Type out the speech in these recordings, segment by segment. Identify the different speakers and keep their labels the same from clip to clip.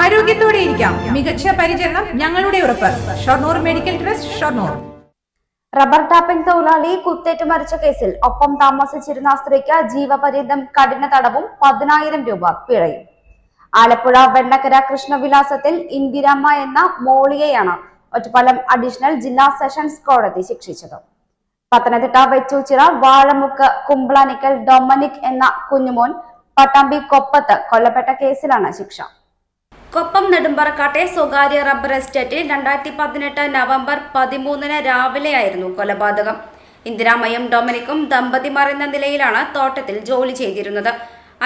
Speaker 1: ആരോഗ്യത്തോടെ ഇരിക്കാം. മികച്ച പരിചരണം ഞങ്ങളുടെ ഉറപ്പ്. Shoranur medical trust Shoranur.
Speaker 2: Rubber tapping തൊഴിലാളി കുത്തേറ്റ് മരിച്ച കേസിൽ ഒപ്പം താമസിച്ചിരുന്ന സ്ത്രീക്ക് ജീവപര്യന്തം കഠിന തടവും പതിനായിരം രൂപ പിഴയും. ആലപ്പുഴ വെണ്ണക്കര കൃഷ്ണവിലാസത്തിൽ ഇന്ദിരാമ്മ എന്ന മോളിയെയാണ് ഒറ്റപ്പാലം അഡീഷണൽ ജില്ലാ സെഷൻസ് കോടതി ശിക്ഷിച്ചത്. പത്തനംതിട്ട വെച്ചൂച്ചിറ വാഴമുക്ക് കുമ്പളാനിക്കൽ ഡൊമനിക് എന്ന കുഞ്ഞുമോൻ പട്ടാമ്പി കൊപ്പത്ത് കൊല്ലപ്പെട്ട കേസിലാണ് ശിക്ഷ. കൊപ്പം നെടുമ്പറക്കാട്ടെ സ്വകാര്യ റബ്ബർ എസ്റ്റേറ്റിൽ രണ്ടായിരത്തി പതിനെട്ട് നവംബർ പതിമൂന്നിന് രാവിലെയായിരുന്നു കൊലപാതകം. ഇന്ദിരാമയും ഡൊമിനിക്കും ദമ്പതിമാർ എന്ന നിലയിലാണ് തോട്ടത്തിൽ ജോലി ചെയ്തിരുന്നത്.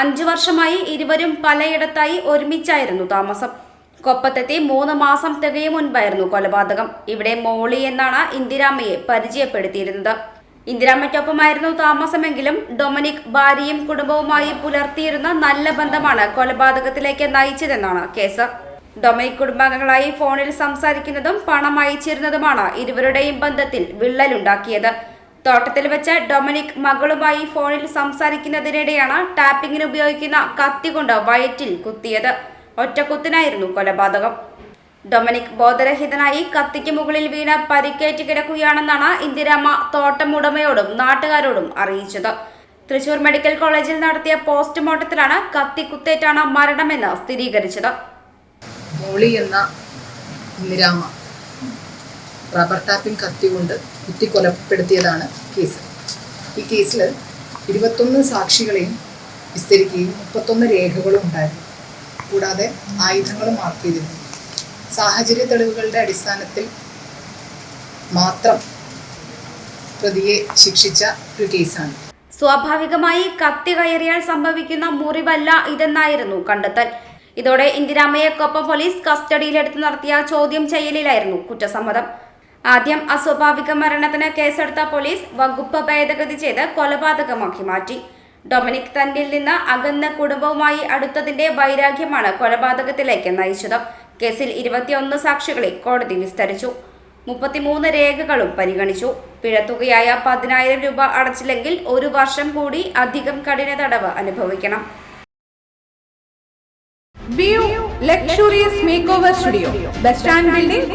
Speaker 2: അഞ്ചു വർഷമായി ഇരുവരും പലയിടത്തായി ഒരുമിച്ചായിരുന്നു താമസം. കൊപ്പത്തെത്തി മൂന്ന് മാസം തികയും മുൻപായിരുന്നു കൊലപാതകം. ഇവിടെ മോളി എന്നാണ് ഇന്ദിരാമയെ പരിചയപ്പെടുത്തിയിരുന്നത്. ഇന്ദിരാമ്മയ്ക്കൊപ്പമായിരുന്നു താമസമെങ്കിലും ഡൊമിനിക് ഭാര്യയും കുടുംബവുമായി പുലർത്തിയിരുന്ന നല്ല ബന്ധമാണ് കൊലപാതകത്തിലേക്ക് നയിച്ചതെന്നാണ് കേസ്. ഡൊമിനിക് കുടുംബാംഗങ്ങളായി ഫോണിൽ സംസാരിക്കുന്നതും പണം അയച്ചിരുന്നതുമാണ് ഇരുവരുടെയും ബന്ധത്തിൽ വിള്ളലുണ്ടാക്കിയത്. തോട്ടത്തിൽ വെച്ച് ഡൊമിനിക് മകളുമായി ഫോണിൽ സംസാരിക്കുന്നതിനിടെയാണ് ടാപ്പിങ്ങിന് ഉപയോഗിക്കുന്ന കത്തി കൊണ്ട് വയറ്റിൽ കുത്തിയത്. ഒറ്റക്കുത്തിനായിരുന്നു കൊലപാതകം. ഡൊമിനിക് ബോധരഹിതനായി കത്തിക്ക് മുകളിൽ വീണ് പരിക്കേറ്റ് കിടക്കുകയാണെന്നാണ് ഇന്ദിരാമ്മ തോട്ടമുടമയോടും നാട്ടുകാരോടും അറിയിച്ചത്. തൃശൂർ മെഡിക്കൽ കോളേജിൽ നടത്തിയ പോസ്റ്റ്മോർട്ടത്തിലാണ് കത്തി കുത്തേറ്റാണ് മരണമെന്ന് സ്ഥിരീകരിച്ചത്.
Speaker 3: മോളി എന്ന ഇന്ദിരാമ റബ്ബർ ടാപ്പിൽ കത്തി കൊണ്ട് കുത്തിക്കൊലപ്പെടുത്തിയതാണ് കേസ്. ഈ കേസിൽ ഇരുപത്തൊന്ന് സാക്ഷികളെയും വിസ്തരിക്കുകയും മുപ്പത്തൊന്ന് രേഖകളും ഉണ്ടായിരുന്നു. കൂടാതെ ആയുധങ്ങളും മാർക്ക് ചെയ്തിരുന്നു. സാഹചര്യ തെളിവുകളുടെ അടിസ്ഥാനത്തിൽ മാത്രം പ്രതിയെ ശിക്ഷിച്ച ഒരു കേസാണ്.
Speaker 2: സ്വാഭാവികമായി കത്തി കയറിയാൽ സംഭവിക്കുന്ന മുറിവല്ല ഇതെന്നായിരുന്നു കണ്ടെത്തൽ. ഇതോടെ ഇന്ദിരാമയെ കൊപ്പം പോലീസ് കസ്റ്റഡിയിലെടുത്ത് നടത്തിയ ചോദ്യം ചെയ്യലിലായിരുന്നു കുറ്റസമ്മതം. ആദ്യം അസ്വാഭാവിക മരണത്തിന് കേസെടുത്ത പോലീസ് വകുപ്പ് ഭേദഗതി ചെയ്ത് കൊലപാതകമാക്കി മാറ്റി. ഡൊമിനിക് തന്നിൽ നിന്ന് അകന്ന കുടുംബവുമായി അടുത്തതിന്റെ വൈരാഗ്യമാണ് കൊലപാതകത്തിലേക്ക് നയിച്ചത്. കേസിൽ ഇരുപത്തിയൊന്ന് സാക്ഷികളെ കോടതി വിസ്തരിച്ചു. മുപ്പത്തിമൂന്ന് രേഖകളും പരിഗണിച്ചു. പിഴത്തുകയായ പതിനായിരം രൂപ അടച്ചില്ലെങ്കിൽ ഒരു വർഷം കൂടി അധികം കഠിന തടവ് അനുഭവിക്കണം.
Speaker 1: Luxurious make over studio bus stand building